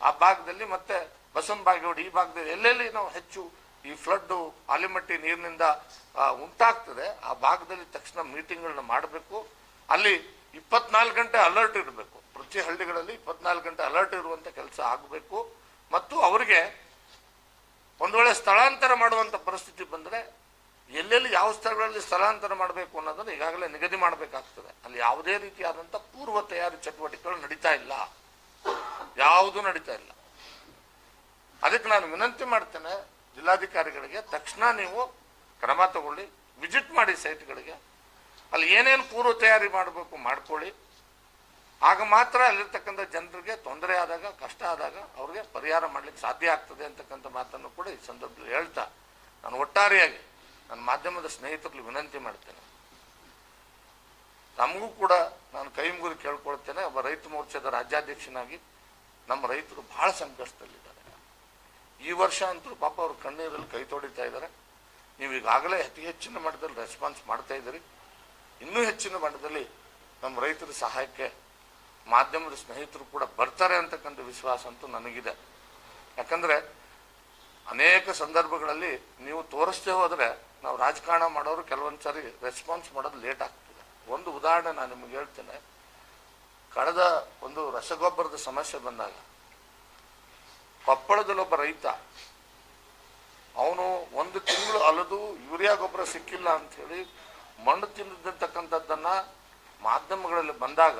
A: ಆ ಭಾಗದಲ್ಲಿ ಮತ್ತೆ ಬಸವನ ಈ ಭಾಗದಲ್ಲಿ ಎಲ್ಲೆಲ್ಲಿ ನಾವು ಹೆಚ್ಚು ಈ ಫ್ಲಡ್ ಆಲಿಮಟ್ಟಿ ನೀರಿನಿಂದ ಉಂಟಾಗ್ತದೆ, ಆ ಭಾಗದಲ್ಲಿ ತಕ್ಷಣ ಮೀಟಿಂಗ್ಗಳನ್ನ ಮಾಡಬೇಕು. ಅಲ್ಲಿ ಇಪ್ಪತ್ನಾಲ್ಕು ಗಂಟೆ ಅಲರ್ಟ್ ಇರಬೇಕು. ಪ್ರತಿ ಹಳ್ಳಿಗಳಲ್ಲಿ ಇಪ್ಪತ್ನಾಲ್ಕು ಗಂಟೆ ಅಲರ್ಟ್ ಇರುವಂತ ಕೆಲಸ ಆಗಬೇಕು. ಮತ್ತು ಅವರಿಗೆ ಒಂದು ವೇಳೆ ಸ್ಥಳಾಂತರ ಮಾಡುವಂತ ಪರಿಸ್ಥಿತಿ ಬಂದ್ರೆ ಎಲ್ಲೆಲ್ಲಿ ಯಾವ ಸ್ಥಳಗಳಲ್ಲಿ ಸ್ಥಳಾಂತರ ಮಾಡಬೇಕು ಅನ್ನೋದನ್ನು ಈಗಾಗಲೇ ನಿಗದಿ ಮಾಡಬೇಕಾಗ್ತದೆ. ಅಲ್ಲಿ ಯಾವುದೇ ರೀತಿಯಾದಂಥ ಪೂರ್ವ ತಯಾರಿ ಚಟುವಟಿಕೆಗಳು ನಡೀತಾ ಇಲ್ಲ. ಯಾವುದೂ ನಡೀತಾ ಇಲ್ಲ. ಅದಕ್ಕೆ ನಾನು ವಿನಂತಿ ಮಾಡ್ತೇನೆ, ಜಿಲ್ಲಾಧಿಕಾರಿಗಳಿಗೆ ತಕ್ಷಣ ನೀವು ಕ್ರಮ ತಗೊಳ್ಳಿ, ವಿಸಿಟ್ ಮಾಡಿ ಸೈಟ್ಗಳಿಗೆ. ಅಲ್ಲಿ ಏನೇನು ಪೂರ್ವ ತಯಾರಿ ಮಾಡಬೇಕು ಮಾಡ್ಕೊಳ್ಳಿ. ಆಗ ಮಾತ್ರ ಅಲ್ಲಿರ್ತಕ್ಕಂಥ ಜನರಿಗೆ ತೊಂದರೆ ಆದಾಗ, ಕಷ್ಟ ಆದಾಗ ಅವ್ರಿಗೆ ಪರಿಹಾರ ಮಾಡಲಿಕ್ಕೆ ಸಾಧ್ಯ ಆಗ್ತದೆ ಅಂತಕ್ಕಂಥ ಮಾತನ್ನು ಕೂಡ ಈ ಸಂದರ್ಭದಲ್ಲಿ ಹೇಳ್ತಾ, ನಾನು ಒಟ್ಟಾರೆಯಾಗಿ ನನ್ನ ಮಾಧ್ಯಮದ ಸ್ನೇಹಿತರಲ್ಲಿ ವಿನಂತಿ ಮಾಡ್ತೇನೆ. ನಮಗೂ ಕೂಡ ನಾನು ಕೈ ಮುಗಿದು ಕೇಳ್ಕೊಳ್ತೇನೆ, ಒಬ್ಬ ರೈತ ಮೋರ್ಚಾದ ರಾಜ್ಯಾಧ್ಯಕ್ಷನಾಗಿ ನಮ್ಮ ರೈತರು ಬಹಳ ಸಂಕಷ್ಟದಲ್ಲಿದ್ದಾರೆ. ಈ ವರ್ಷ ಅಂತೂ ಪಾಪ ಅವ್ರ ಕಣ್ಣೀರಲ್ಲಿ ಕೈ ತೊಡಿತಾ ಇದ್ದಾರೆ. ನೀವು ಈಗಾಗಲೇ ಅತಿ ಹೆಚ್ಚಿನ ಮಟ್ಟದಲ್ಲಿ ರೆಸ್ಪಾನ್ಸ್ ಮಾಡ್ತಾ ಇದ್ದೀರಿ. ಇನ್ನೂ ಹೆಚ್ಚಿನ ಮಟ್ಟದಲ್ಲಿ ನಮ್ಮ ರೈತರ ಸಹಾಯಕ್ಕೆ ಮಾಧ್ಯಮದ ಸ್ನೇಹಿತರು ಕೂಡ ಬರ್ತಾರೆ ಅಂತಕ್ಕಂಥ ವಿಶ್ವಾಸ ಅಂತೂ ನನಗಿದೆ. ಯಾಕಂದ್ರೆ ಅನೇಕ ಸಂದರ್ಭಗಳಲ್ಲಿ ನೀವು ತೋರಿಸ್ದೆ ಹೋದ್ರೆ ನಾವು ರಾಜಕಾರಣ ಮಾಡೋರು ಕೆಲವೊಂದು ಸಾರಿ ರೆಸ್ಪಾನ್ಸ್ ಮಾಡೋದು ಲೇಟ್ ಆಗ್ತದೆ. ಒಂದು ಉದಾಹರಣೆ ನಾನು ನಿಮ್ಗೆ ಹೇಳ್ತೇನೆ. ಕಳೆದ ಒಂದು ರಸಗೊಬ್ಬರದ ಸಮಸ್ಯೆ ಬಂದಾಗ ಕೊಪ್ಪಳದಲ್ಲೊಬ್ಬ ರೈತ, ಅವನು ಒಂದು ತಿಂಗಳು ಅಲದು ಯೂರಿಯಾ ಗೊಬ್ಬರ ಸಿಕ್ಕಿಲ್ಲ ಅಂತ ಹೇಳಿ ಮಣ್ಣು ತಿಂದಿರ್ತಕ್ಕಂಥದ್ದನ್ನ ಮಾಧ್ಯಮಗಳಲ್ಲಿ ಬಂದಾಗ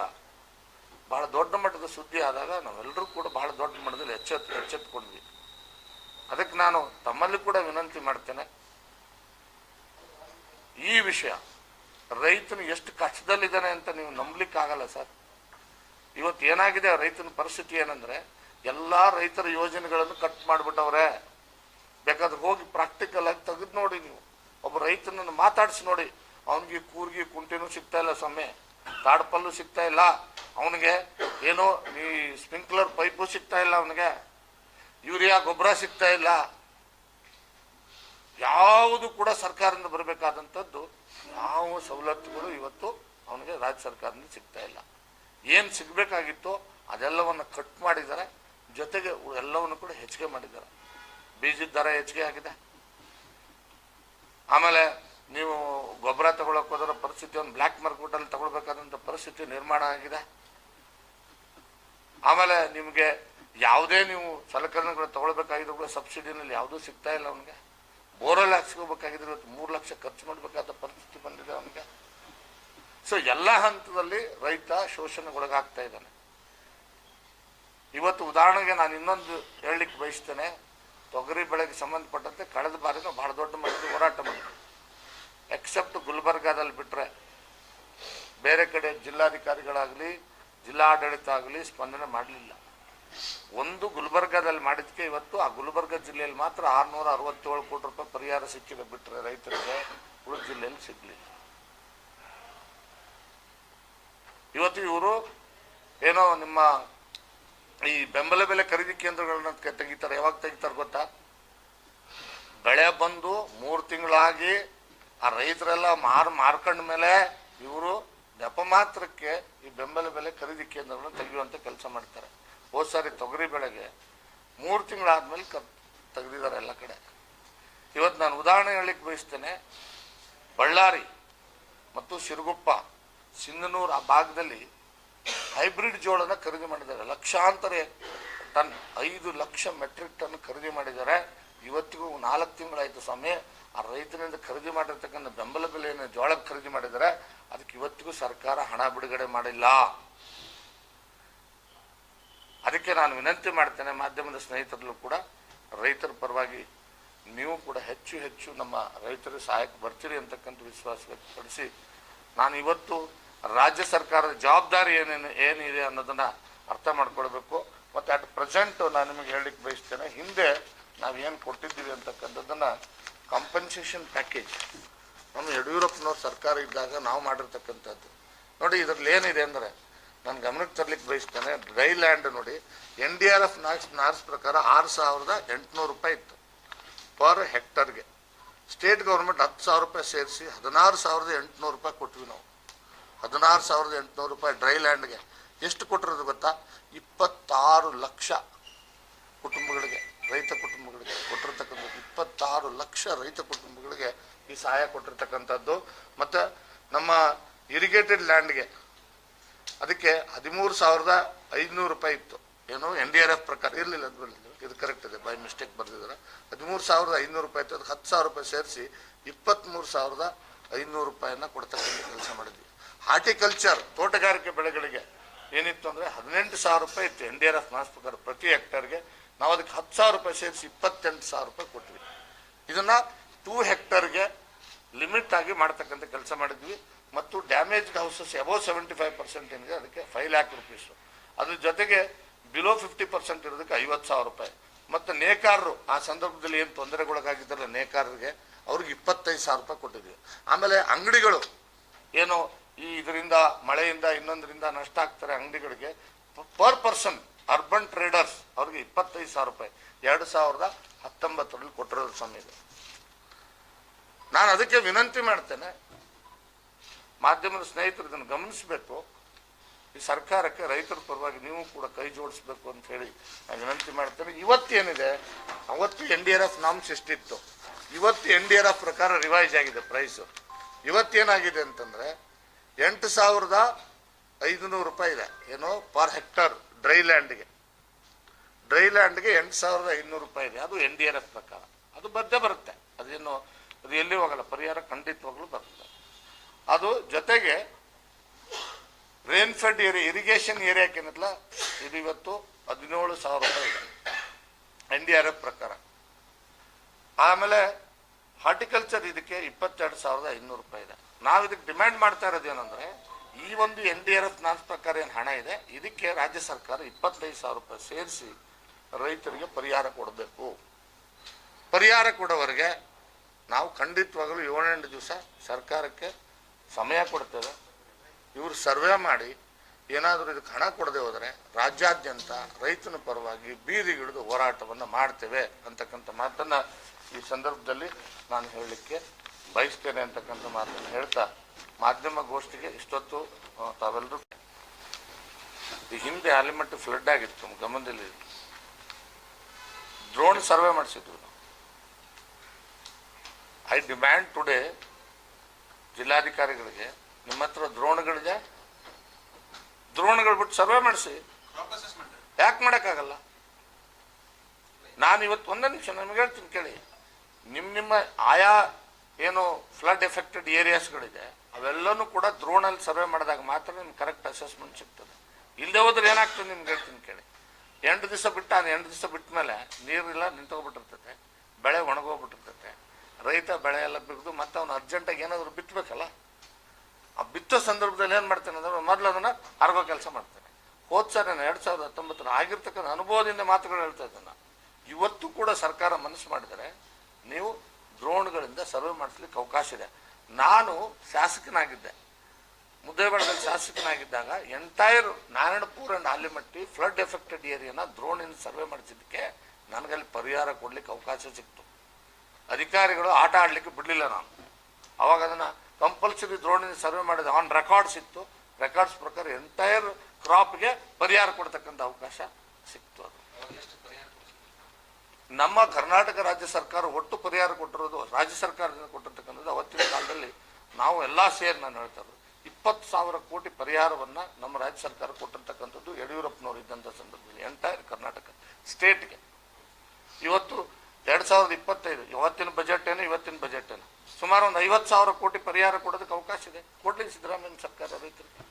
A: ಬಹಳ ದೊಡ್ಡ ಮಟ್ಟದ ಸುದ್ದಿ ಆದಾಗ ನಾವೆಲ್ಲರೂ ಕೂಡ ಬಹಳ ದೊಡ್ಡ ಮಟ್ಟದಲ್ಲಿ ಎಚ್ಚೆತ್ತು ಎಚ್ಚೆತ್ಕೊಂಡ್ವಿ. ಅದಕ್ಕೆ ನಾನು ತಮ್ಮಲ್ಲಿ ಕೂಡ ವಿನಂತಿ ಮಾಡ್ತೇನೆ. ಈ ವಿಷಯ, ರೈತನು ಎಷ್ಟು ಕಷ್ಟದಲ್ಲಿದ್ದಾನೆ ಅಂತ ನೀವು ನಂಬಲಿಕ್ಕೆ ಆಗಲ್ಲ ಸರ್. ಇವತ್ತು ಏನಾಗಿದೆ ರೈತನ ಪರಿಸ್ಥಿತಿ ಏನಂದ್ರೆ, ಎಲ್ಲ ರೈತರ ಯೋಜನೆಗಳನ್ನು ಕಟ್ ಮಾಡಿಬಿಟ್ಟವ್ರೆ. ಬೇಕಾದ್ರೆ ಹೋಗಿ ಪ್ರಾಕ್ಟಿಕಲ್ ಆಗಿ ತೆಗೆದು ನೋಡಿ ನೀವು. ಒಬ್ಬ ರೈತನನ್ನು ಮಾತಾಡಿಸಿ ನೋಡಿ. ಅವನಿಗೆ ಕೂರ್ಗಿ ಕುಂಟೆನೂ ಸಿಗ್ತಾ ಇಲ್ಲ ಸೊಮ್ಮೆ ತಾಡ್ಪಲ್ಲು ಸಿಗ್ತಾ ಇಲ್ಲ. ಅವನಿಗೆ ಏನೋ ಈ ಸ್ಪ್ರಿಂಕ್ಲರ್ ಪೈಪು ಸಿಗ್ತಾ ಇಲ್ಲ ಅವನಿಗೆ. ಯೂರಿಯಾ, ಗೊಬ್ಬರ ಸಿಗ್ತಾ ಇಲ್ಲ. ಯಾವುದು ಕೂಡ ಸರ್ಕಾರದಿಂದ ಬರಬೇಕಾದಂಥದ್ದು ಯಾವ ಸವಲತ್ತುಗಳು ಇವತ್ತು ಅವನಿಗೆ ರಾಜ್ಯ ಸರ್ಕಾರದಿಂದ ಸಿಗ್ತಾ ಇಲ್ಲ. ಏನು ಸಿಗಬೇಕಾಗಿತ್ತೋ ಅದೆಲ್ಲವನ್ನು ಕಟ್ ಮಾಡಿದ್ದಾರೆ. ಜೊತೆಗೆ ಎಲ್ಲವನ್ನು ಕೂಡ ಹೆಚ್ಚಿಗೆ ಮಾಡಿದ್ದಾರೆ. ಬೀಜದ ದರ ಹೆಚ್ಚಿಗೆ ಆಗಿದೆ. ಆಮೇಲೆ ನೀವು ಗೊಬ್ಬರ ತಗೊಳಕ್ ಹೋದ್ರ ಪರಿಸ್ಥಿತಿ ಒಂದು ಬ್ಲ್ಯಾಕ್ ಮಾರ್ಕೆಟಲ್ಲಿ ತಗೊಳ್ಬೇಕಾದಂಥ ಪರಿಸ್ಥಿತಿ ನಿರ್ಮಾಣ ಆಗಿದೆ. ಆಮೇಲೆ ನಿಮಗೆ ಯಾವುದೇ ನೀವು ಸಲಕರಣೆಗಳು ತಗೊಳ್ಬೇಕಾಗಿದ್ರು ಕೂಡ ಸಬ್ಸಿಡಿನಲ್ಲಿ ಯಾವುದೂ ಸಿಗ್ತಾ ಇಲ್ಲ ಅವನಿಗೆ. ಬೋರ್ವೆಲ್ ಹಾಕ್ಸ್ಕೋಬೇಕಾಗಿದ್ರೆ ಇವತ್ತು ಮೂರು ಲಕ್ಷ ಖರ್ಚು ಮಾಡಬೇಕಾದ ಪರಿಸ್ಥಿತಿ ಬಂದಿದೆ ಅವನಿಗೆ. ಸೊ ಎಲ್ಲ ಹಂತದಲ್ಲಿ ರೈತ ಶೋಷಣೆಗೊಳಗಾಗ್ತಾ ಇದ್ದಾನೆ. ಇವತ್ತು ಉದಾಹರಣೆಗೆ ನಾನು ಇನ್ನೊಂದು ಹೇಳಲಿಕ್ಕೆ ಬಯಸ್ತೇನೆ. ತೊಗರಿ ಬೆಳೆಗೆ ಸಂಬಂಧಪಟ್ಟಂತೆ ಕಳೆದ ಬಾರಿನೂ ಬಹಳ ದೊಡ್ಡ ಮಟ್ಟದ ಹೋರಾಟ ಮಾಡಿದ್ವಿ. ಎಕ್ಸೆಪ್ಟ್ ಗುಲ್ಬರ್ಗಾದಲ್ಲಿ ಬಿಟ್ಟರೆ ಬೇರೆ ಕಡೆ ಜಿಲ್ಲಾಧಿಕಾರಿಗಳಾಗಲಿ, ಜಿಲ್ಲಾಡಳಿತ ಆಗಲಿ ಸ್ಪಂದನೆ ಮಾಡಲಿಲ್ಲ. ಒಂದು ಗುಲ್ಬರ್ಗಾದಲ್ಲಿ ಮಾಡಿದ್ಕೆ ಇವತ್ತು ಆ ಗುಲ್ಬರ್ಗ ಜಿಲ್ಲೆಯಲ್ಲಿ ಮಾತ್ರ ಆರ್ನೂರ ಅರವತ್ತೇಳು ಕೋಟಿ ರೂಪಾಯಿ ಪರಿಹಾರ ಸಿಕ್ಕಿದೆ ಬಿಟ್ಟರೆ ರೈತರಿಗೆ ಉಳಿದ ಜಿಲ್ಲೆಯಲ್ಲಿ ಸಿಗ್ಲಿಲ್ಲ. ಇವತ್ತು ಇವರು ಏನೋ ನಿಮ್ಮ ಈ ಬೆಂಬಲ ಬೆಲೆ ಖರೀದಿ ಕೇಂದ್ರಗಳನ್ನ ತೆಗಿತಾರೆ. ಯಾವಾಗ ತೆಗಿತಾರೆ ಗೊತ್ತಾ? ಬೆಳೆ ಬಂದು ಮೂರು ತಿಂಗಳಾಗಿ ಆ ರೈತರೆಲ್ಲ ಮಾರು ಮಾರ್ಕೊಂಡ ಮೇಲೆ ಇವರು ನೆಪ ಮಾತ್ರಕ್ಕೆ ಈ ಬೆಂಬಲ ಬೆಲೆ ಖರೀದಿ ಕೇಂದ್ರಗಳನ್ನ ತೆಗೆಯುವಂತ ಕೆಲಸ ಮಾಡ್ತಾರೆ. ಹೋದ್ ಸಾರಿ ತೊಗರಿ ಬೆಳೆಗೆ ಮೂರು ತಿಂಗಳಾದ್ಮೇಲೆ ಕ ತೆಗೆದಿದ್ದಾರೆ ಎಲ್ಲ ಕಡೆ. ಇವತ್ತು ನಾನು ಉದಾಹರಣೆ ಹೇಳಲಿಕ್ಕೆ ಬಯಸ್ತೇನೆ, ಬಳ್ಳಾರಿ ಮತ್ತು ಸಿರುಗುಪ್ಪ ಸಿಂಧನೂರು ಆ ಭಾಗದಲ್ಲಿ ಹೈಬ್ರಿಡ್ ಜೋಳನ ಖರೀದಿ ಮಾಡಿದ್ದಾರೆ. ಲಕ್ಷಾಂತರ ಟನ್, ಐದು ಲಕ್ಷ ಮೆಟ್ರಿಕ್ ಟನ್ ಖರೀದಿ ಮಾಡಿದ್ದಾರೆ. ಇವತ್ತಿಗೂ ನಾಲ್ಕು ತಿಂಗಳಾಯಿತು ಸ್ವಾಮಿ, ಆ ರೈತನಿಂದ ಖರೀದಿ ಮಾಡಿರ್ತಕ್ಕಂಥ ಬೆಂಬಲ ಬೆಲೆಯನ್ನು ಜೋಳಕ್ಕೆ ಖರೀದಿ ಮಾಡಿದ್ದಾರೆ. ಅದಕ್ಕೆ ಇವತ್ತಿಗೂ ಸರ್ಕಾರ ಹಣ ಬಿಡುಗಡೆ ಮಾಡಿಲ್ಲ. ಅದಕ್ಕೆ ನಾನು ವಿನಂತಿ ಮಾಡ್ತೇನೆ ಮಾಧ್ಯಮದ ಸ್ನೇಹಿತರಲ್ಲೂ ಕೂಡ, ರೈತರ ಪರವಾಗಿ ನೀವು ಕೂಡ ಹೆಚ್ಚು ಹೆಚ್ಚು ನಮ್ಮ ರೈತರ ಸಹಾಯಕ್ಕೆ ಬರ್ತೀರಿ ಅಂತಕ್ಕಂಥ ವಿಶ್ವಾಸ ವ್ಯಕ್ತಪಡಿಸಿ, ನಾನು ಇವತ್ತು ರಾಜ್ಯ ಸರ್ಕಾರದ ಜವಾಬ್ದಾರಿ ಏನೇನು, ಏನಿದೆ ಅನ್ನೋದನ್ನು ಅರ್ಥ ಮಾಡ್ಕೊಳ್ಬೇಕು. ಮತ್ತು ಅಟ್ ಪ್ರೆಸೆಂಟ್ ನಾನು ನಿಮಗೆ ಹೇಳಲಿಕ್ಕೆ ಬಯಸ್ತೇನೆ, ಹಿಂದೆ ನಾವು ಏನು ಕೊಟ್ಟಿದ್ದೀವಿ ಅಂತಕ್ಕಂಥದ್ದನ್ನು ಕಾಂಪನ್ಸೇಷನ್ ಪ್ಯಾಕೇಜ್ ನಮ್ಮ ಯಡಿಯೂರಪ್ಪನವ್ರ ಸರ್ಕಾರ ಇದ್ದಾಗ ನಾವು ಮಾಡಿರ್ತಕ್ಕಂಥದ್ದು. ನೋಡಿ ಇದರಲ್ಲಿ ಏನಿದೆ ಅಂದರೆ ನಾನು ಗಮನಕ್ಕೆ ತರ್ಲಿಕ್ಕೆ ಬಯಸ್ತೇನೆ ಡ್ರೈ ಲ್ಯಾಂಡ್ ನೋಡಿ, N D R F norms norms ಪ್ರಕಾರ ಆರು ಸಾವಿರದ ಎಂಟುನೂರು ರೂಪಾಯಿ ಇತ್ತು, ಪರ್ ಹೆಕ್ಟರ್ಗೆ. ಸ್ಟೇಟ್ ಗೌರ್ಮೆಂಟ್ ಹತ್ತು ಸಾವಿರ ರೂಪಾಯಿ ಸೇರಿಸಿ ಹದಿನಾರು ಸಾವಿರದ ಎಂಟುನೂರು ರೂಪಾಯಿ ಕೊಟ್ವಿ ನಾವು. ಹದಿನಾರು ಸಾವಿರದ ಎಂಟುನೂರು ರೂಪಾಯಿ ಡ್ರೈ ಲ್ಯಾಂಡ್ಗೆ ಎಷ್ಟು ಕೊಟ್ಟಿರೋದು ಗೊತ್ತಾ? ಇಪ್ಪತ್ತಾರು ಲಕ್ಷ ಕುಟುಂಬಗಳಿಗೆ, ರೈತ ಕುಟುಂಬಗಳಿಗೆ ಕೊಟ್ಟಿರ್ತಕ್ಕಂಥದ್ದು. ಇಪ್ಪತ್ತಾರು ಲಕ್ಷ ರೈತ ಕುಟುಂಬಗಳಿಗೆ ಈ ಸಹಾಯ ಕೊಟ್ಟಿರ್ತಕ್ಕಂಥದ್ದು. ಮತ್ತು ನಮ್ಮ ಇರಿಗೇಟೆಡ್ ಲ್ಯಾಂಡ್ಗೆ ಅದಕ್ಕೆ ಹದಿಮೂರು ಸಾವಿರದ ಐದುನೂರು ರೂಪಾಯಿ ಇತ್ತು. ಏನು ಎನ್ ಡಿ ಆರ್ ಎಫ್ ಪ್ರಕಾರ. ಇರಲಿಲ್ಲ, ಅದು ಇದು ಕರೆಕ್ಟ್ ಇದೆ ಬೈ ಮಿಸ್ಟೇಕ್ ಬರೆದಿದ್ದಾರೆ. ಹದಿಮೂರು ಸಾವಿರದ ಐನೂರು ರೂಪಾಯಿ ಇತ್ತು. ಅದಕ್ಕೆ ಹತ್ತು ಸಾವಿರ ರೂಪಾಯಿ ಸೇರಿಸಿ ಇಪ್ಪತ್ತ್ಮೂರು ಸಾವಿರದ ಐನೂರು ರೂಪಾಯಿನ ಕೊಡ್ತಕ್ಕಂಥ ಕೆಲಸ ಮಾಡಿದ್ವಿ. ಹಾರ್ಟಿಕಲ್ಚರ್, ತೋಟಗಾರಿಕೆ ಬೆಳೆಗಳಿಗೆ ಏನಿತ್ತು ಅಂದರೆ ಹದಿನೆಂಟು ಸಾವಿರ ರೂಪಾಯಿ ಇತ್ತು N D R F norms ಪ್ರಕಾರ ಪ್ರತಿ ಹೆಕ್ಟರ್ಗೆ. ನಾವು ಅದಕ್ಕೆ ಹತ್ತು ಸಾವಿರ ರೂಪಾಯಿ ಸೇರಿಸಿ ಇಪ್ಪತ್ತೆಂಟು ಸಾವಿರ ರೂಪಾಯಿ ಕೊಟ್ವಿ. ಇದನ್ನು ಟೂ ಹೆಕ್ಟರ್ಗೆ ಆಗಿ ಮಾಡ್ತಕ್ಕಂಥ ಕೆಲಸ ಮಾಡಿದ್ವಿ. ಮತ್ತು damage houses above seventy five percent ಏನಿದೆ, ಅದಕ್ಕೆ ಫೈವ್ ಲ್ಯಾಕ್ ರುಪೀಸು ಅದ್ರ ಜೊತೆಗೆ ಬಿಲೋ ಫಿಫ್ಟಿ ಪರ್ಸೆಂಟ್ ಇರೋದಕ್ಕೆ ಐವತ್ತು ಸಾವಿರ ರೂಪಾಯಿ. ಮತ್ತು ನೇಕಾರರು, ಆ ಸಂದರ್ಭದಲ್ಲಿ ಏನು ತೊಂದರೆಗೊಳಗಾಗಿದ್ದಾರಲ್ಲ ನೇಕಾರರಿಗೆ, ಅವ್ರಿಗೆ ಇಪ್ಪತ್ತೈದು ಸಾವಿರ ರೂಪಾಯಿ ಕೊಟ್ಟಿದ್ವಿ. ಆಮೇಲೆ ಅಂಗಡಿಗಳು, ಏನು ಈ ಇದರಿಂದ, ಮಳೆಯಿಂದ ಇನ್ನೊಂದರಿಂದ ನಷ್ಟ ಆಗ್ತಾರೆ ಅಂಗಡಿಗಳಿಗೆ ಪರ್ ಪರ್ಸನ್ ಅರ್ಬನ್ ಟ್ರೇಡರ್ಸ್ ಅವ್ರಿಗೆ ಇಪ್ಪತ್ತೈದು ಸಾವಿರ ರೂಪಾಯಿ. ಎರಡು ಸಾವಿರದ ಹತ್ತೊಂಬತ್ತರಲ್ಲಿ ಕೊಟ್ಟಿರೋದು ಸ್ವಾಮಿ ನಾನು ಅದಕ್ಕೆ ವಿನಂತಿ ಮಾಡ್ತೇನೆ. ಮಾಧ್ಯಮದ ಸ್ನೇಹಿತರು ಇದನ್ನು ಗಮನಿಸಬೇಕು. ಈ ಸರ್ಕಾರಕ್ಕೆ ರೈತರ ಪರವಾಗಿ ನೀವು ಕೂಡ ಕೈ ಜೋಡಿಸ್ಬೇಕು ಅಂತ ಹೇಳಿ ನಾನು ವಿನಂತಿ ಮಾಡ್ತೇನೆ. ಇವತ್ತೇನಿದೆ ಅವತ್ತು N D R F norms ಎಷ್ಟಿತ್ತು ಇವತ್ತು ಎನ್ ಡಿ ಆರ್ ಎಫ್ ಪ್ರಕಾರ ರಿವೈಸ್ ಆಗಿದೆ ಪ್ರೈಸು ಇವತ್ತೇನಾಗಿದೆ ಅಂತಂದರೆ, ಎಂಟು ಸಾವಿರದ ಐದುನೂರು ರೂಪಾಯಿ ಇದೆ. ಏನೋ ಪರ್ ಹೆಕ್ಟರ್ ಡ್ರೈ ಲ್ಯಾಂಡ್ಗೆ ಡ್ರೈ ಲ್ಯಾಂಡ್ಗೆ ಎಂಟು ಸಾವಿರದ ಐನೂರು ರೂಪಾಯಿ ಇದೆ. ಅದು ಎನ್ ಡಿ ಆರ್ ಎಫ್ ಪ್ರಕಾರ. ಅದು ಬದ್ಧ ಬರುತ್ತೆ. ಅದೇನು ಅದು ಎಲ್ಲಿ ಹೋಗಲ್ಲ, ಪರಿಹಾರ ಖಂಡಿತವಾಗ್ಲೂ ಬರ್ತದೆ. ಅದು ಜೊತೆಗೆ ರೇನ್ಫೆಡ್ ಏರಿಯಾ ಇರಿಗೇಷನ್ ಏರಿಯಾಕ್ಕೇನಲ್ಲ ಇದು ಇವತ್ತು ಹದಿನೇಳು ಸಾವಿರ ರೂಪಾಯಿ ಇದೆ. ಎನ್ ಡಿ ಆರ್ ಎಫ್ ಪ್ರಕಾರ. ಆಮೇಲೆ ಹಾರ್ಟಿಕಲ್ಚರ್ ಇದಕ್ಕೆ ಇಪ್ಪತ್ತೆರಡು ಸಾವಿರದ ಐನೂರು ರೂಪಾಯಿ ಇದೆ. ನಾವು ಇದಕ್ಕೆ ಡಿಮ್ಯಾಂಡ್ ಮಾಡ್ತಾ ಇರೋದು ಏನಂದ್ರೆ, ಈ ಒಂದು ಎನ್ ಡಿ ಆರ್ ಎಫ್ ನಾಲ್ಕು ಪ್ರಕಾರ ಏನು ಹಣ ಇದೆ, ಇದಕ್ಕೆ ರಾಜ್ಯ ಸರ್ಕಾರ ಇಪ್ಪತ್ತೈದು ಸಾವಿರ ರೂಪಾಯಿ ಸೇರಿಸಿ ರೈತರಿಗೆ ಪರಿಹಾರ ಕೊಡಬೇಕು. ಪರಿಹಾರ ಕೊಡೋವರೆಗೆ ನಾವು ಖಂಡಿತವಾಗಲೂ ಏಳೆಂಟು ದಿವಸ ಸರ್ಕಾರಕ್ಕೆ ಸಮಯ ಕೊಡ್ತೇವೆ. ಇವರು ಸರ್ವೆ ಮಾಡಿ, ಏನಾದರೂ ಇದಕ್ಕೆ ಹಣ ಕೊಡದೆ ಹೋದರೆ ರಾಜ್ಯಾದ್ಯಂತ ರೈತನ ಪರವಾಗಿ ಬೀದಿಗಿಡಿದು ಹೋರಾಟವನ್ನು ಮಾಡ್ತೇವೆ ಅಂತಕ್ಕಂಥ ಮಾತನ್ನು ಈ ಸಂದರ್ಭದಲ್ಲಿ ನಾನು ಹೇಳಲಿಕ್ಕೆ ಬಯಸ್ತೇನೆ ಅಂತಕ್ಕಂಥ ಮಾತನ್ನು ಹೇಳ್ತಾ ಮಾಧ್ಯಮ ಗೋಷ್ಠಿಗೆ ಇಷ್ಟೊತ್ತು ತಾವೆಲ್ಲರೂ ಈ ಹಿಂದೆ ಆಲಿಮಟ್ಟಿ ಫ್ಲಡ್ ಆಗಿತ್ತು ಗಮನದಲ್ಲಿ ಡ್ರೋನ್ ಸರ್ವೆ ಮಾಡಿಸಿದ್ವಿ ನಾವು ಐ ಡಿಮ್ಯಾಂಡ್ ಟುಡೇ ಜಿಲ್ಲಾಧಿಕಾರಿಗಳಿಗೆ, ನಿಮ್ಮ ಹತ್ರ ದ್ರೋಣಗಳಿದೆ? ದ್ರೋಣಗಳು ಬಿಟ್ಟು ಸರ್ವೆ ಮಾಡಿಸಿ. ಯಾಕೆ ಮಾಡೋಕ್ಕಾಗಲ್ಲ? ನಾನು ಇವತ್ತು ಒಂದೇ ನಿಮಿಷ ನಿಮ್ಗೆ ಹೇಳ್ತೀನಿ ಕೇಳಿ. ನಿಮ್ಮ ನಿಮ್ಮ ಆಯಾ ಏನು ಫ್ಲಡ್ ಎಫೆಕ್ಟೆಡ್ ಏರಿಯಾಸ್ಗಳಿದೆ ಅವೆಲ್ಲನೂ ಕೂಡ ದ್ರೋಣಲ್ಲಿ ಸರ್ವೆ ಮಾಡಿದಾಗ ಮಾತ್ರ ನಿಮ್ಗೆ ಕರೆಕ್ಟ್ ಅಸೆಸ್ಮೆಂಟ್ ಸಿಗ್ತದೆ. ಇಲ್ಲದೆ ಹೋದ್ರೆ ಏನಾಗ್ತದೆ ನಿಮ್ಗೆ ಹೇಳ್ತೀನಿ ಕೇಳಿ. ಎಂಟು ದಿವಸ ಬಿಟ್ಟು ಆ ಎಂಟು ದಿವಸ ಬಿಟ್ಟ ಮೇಲೆ ನೀರಿಲ್ಲ ನಿಂತೋಗ್ಬಿಟ್ಟಿರ್ತೈತೆ ಬೆಳೆ ಒಣಗೋಗ್ಬಿಟ್ಟಿರ್ತೈತೆ. ರೈತ ಬೆಳೆ ಎಲ್ಲ ಬಿದ್ದು ಮತ್ತೆ ಅವನು ಅರ್ಜೆಂಟಾಗಿ ಏನಾದರೂ ಬಿತ್ತಬೇಕಲ್ಲ ಆ ಬಿತ್ತೋ ಸಂದರ್ಭದಲ್ಲಿ ಏನು ಮಾಡ್ತೇನೆ ಅಂದ್ರೆ ಮೊದಲು ಅದನ್ನು ಅರ್ಗೋ ಕೆಲಸ ಮಾಡ್ತೇನೆ. ಹೋದ್ ಸರಿ ನಾನು ಎರಡು ಸಾವಿರದ ಹತ್ತೊಂಬತ್ತರ ಆಗಿರ್ತಕ್ಕಂಥ ಅನುಭವದಿಂದ ಮಾತುಗಳು ಹೇಳ್ತಾ ಇದ್ದಾನೆ. ಇವತ್ತು ಕೂಡ ಸರ್ಕಾರ ಮನಸ್ಸು ಮಾಡಿದರೆ ನೀವು ಡ್ರೋಣ್ಗಳಿಂದ ಸರ್ವೆ ಮಾಡಿಸ್ಲಿಕ್ಕೆ ಅವಕಾಶ ಇದೆ. ನಾನು ಶಾಸಕನಾಗಿದ್ದೆ. ಮುದ್ದೇಬಾಳದಲ್ಲಿ ಶಾಸಕನಾಗಿದ್ದಾಗ entire Narayanapura and Almatti flood affected ಏರಿಯಾನ ಡ್ರೋನಿಂದ ಸರ್ವೆ ಮಾಡಿಸಿದ್ದಕ್ಕೆ ನನಗಲ್ಲಿ ಪರಿಹಾರ ಕೊಡ್ಲಿಕ್ಕೆ ಅವಕಾಶ ಸಿಕ್ತು. ಅಧಿಕಾರಿಗಳು ಆಟ ಆಡಲಿಕ್ಕೆ ಬಿಡಲಿಲ್ಲ ನಾನು. ಅವಾಗ ಅದನ್ನು ಕಂಪಲ್ಸರಿ ದ್ರೋಣಿನ ಸರ್ವೆ ಮಾಡಿದ ಆನ್ ರೆಕಾರ್ಡ್ಸ್ ಇತ್ತು. ರೆಕಾರ್ಡ್ಸ್ ಪ್ರಕಾರ ಎಂಟೈರ್ ಕ್ರಾಪ್ಗೆ ಪರಿಹಾರ ಕೊಡ್ತಕ್ಕಂಥ ಅವಕಾಶ ಸಿಕ್ತು ಅದು. ನಮ್ಮ ಕರ್ನಾಟಕ ರಾಜ್ಯ ಸರ್ಕಾರ ಒಟ್ಟು ಪರಿಹಾರ ಕೊಟ್ಟಿರೋದು ರಾಜ್ಯ ಸರ್ಕಾರದಿಂದ ಕೊಟ್ಟಿರ್ತಕ್ಕಂಥದ್ದು ಅವತ್ತಿನ ಕಾಲದಲ್ಲಿ ನಾವು ಎಲ್ಲ ಸೇರಿ ನಾನು ಹೇಳ್ತಾ ಇರೋದು. ಇಪ್ಪತ್ತು ಸಾವಿರ ಕೋಟಿ ಪರಿಹಾರವನ್ನು ನಮ್ಮ ರಾಜ್ಯ ಸರ್ಕಾರ ಕೊಟ್ಟಿರ್ತಕ್ಕಂಥದ್ದು ಯಡಿಯೂರಪ್ಪನವರು ಇದ್ದಂಥ ಸಂದರ್ಭದಲ್ಲಿ ಎಂಟೈರ್ ಕರ್ನಾಟಕ ಸ್ಟೇಟ್ಗೆ ಇವತ್ತು ಎರಡ್ ಸಾವಿರದ ಇಪ್ಪತ್ತೈದು. ಇವತ್ತಿನ ಬಜೆಟ್ ಏನು, ಇವತ್ತಿನ ಬಜೆಟ್ ಏನು? ಸುಮಾರು ಒಂದು ಐವತ್ತು ಸಾವಿರ ಕೋಟಿ ಪರಿಹಾರ ಕೊಡೋದಕ್ಕೆ ಅವಕಾಶ ಇದೆ. ಕೊಡ್ಲಿ ಸಿದ್ದರಾಮಯ್ಯ ಸರ್ಕಾರ ರೈತರಿಗೆ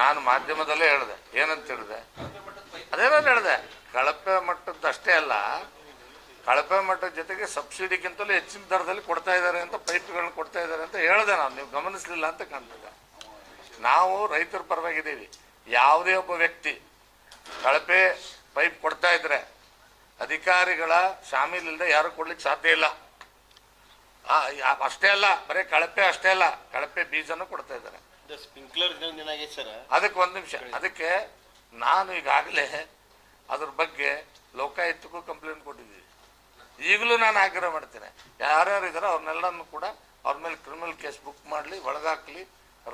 A: ನಾನು ಮಾಧ್ಯಮದಲ್ಲೇ ಹೇಳಿದೆ. ಏನಂತ ಹೇಳಿದೆ? ಅದೇನೋ ಹೇಳಿದೆ? ಕಳಪೆ ಮಟ್ಟದಷ್ಟೇ ಅಲ್ಲ. ಕಳಪೆ ಮಟ್ಟದ ಜೊತೆಗೆ ಸಬ್ಸಿಡಿಗಿಂತಲೂ ಹೆಚ್ಚಿನ ದರದಲ್ಲಿ ಕೊಡ್ತಾ ಇದ್ದಾರೆ ಅಂತ ಪೈಪ್ಗಳನ್ನ ಕೊಡ್ತಾ ಇದ್ದಾರೆ ಅಂತ ಹೇಳಿದೆ ನಾನು. ನೀವು ಗಮನಿಸಲಿಲ್ಲ ಅಂತ ಕಾಣ್ತದೆ ನಾವು ರೈತರ ಪರವಾಗಿದ್ದೀವಿ. ಯಾವುದೇ ಒಬ್ಬ ವ್ಯಕ್ತಿ ಕಳಪೆ ಪೈಪ್ ಕೊಡ್ತಾ ಇದ್ರೆ ಅಧಿಕಾರಿಗಳ ಶಾಮೀಲಿಲ್ಲದೆ ಯಾರು ಕೊಡ್ಲಿಕ್ಕೆ ಸಾಧ್ಯ ಇಲ್ಲ. ಅಷ್ಟೇ ಅಲ್ಲ ಬರೀ ಕಳಪೆ ಅಷ್ಟೇ ಅಲ್ಲ ಕಳಪೆ ಬೀಜನೂ ಕೊಡ್ತಾ ಇದ್ದಾರೆ. ಅದಕ್ಕೆ ಒಂದು ನಿಮಿಷ ಅದಕ್ಕೆ ನಾನು ಈಗಾಗಲೇ ಅದ್ರ ಬಗ್ಗೆ ಲೋಕಾಯುಕ್ತಕ್ಕೂ ಕಂಪ್ಲೇಂಟ್ ಕೊಟ್ಟಿದ್ದೀವಿ. ಈಗಲೂ ನಾನು ಆಗ್ರಹ ಮಾಡ್ತೇನೆ. ಯಾರ್ಯಾರು ಇದಾರೋ ಅವ್ರನ್ನೆಲ್ಲನೂ ಕೂಡ ಅವ್ರ ಮೇಲೆ ಕ್ರಿಮಿನಲ್ ಕೇಸ್ ಬುಕ್ ಮಾಡಲಿ ಒಳಗಾಕಲಿ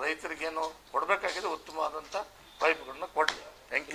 A: ರೈತರಿಗೇನು ಕೊಡಬೇಕಾಗಿದೆ ಉತ್ತಮವಾದಂಥ ಪೈಪ್ಗಳನ್ನ ಕೊಡಲಿ. Thank you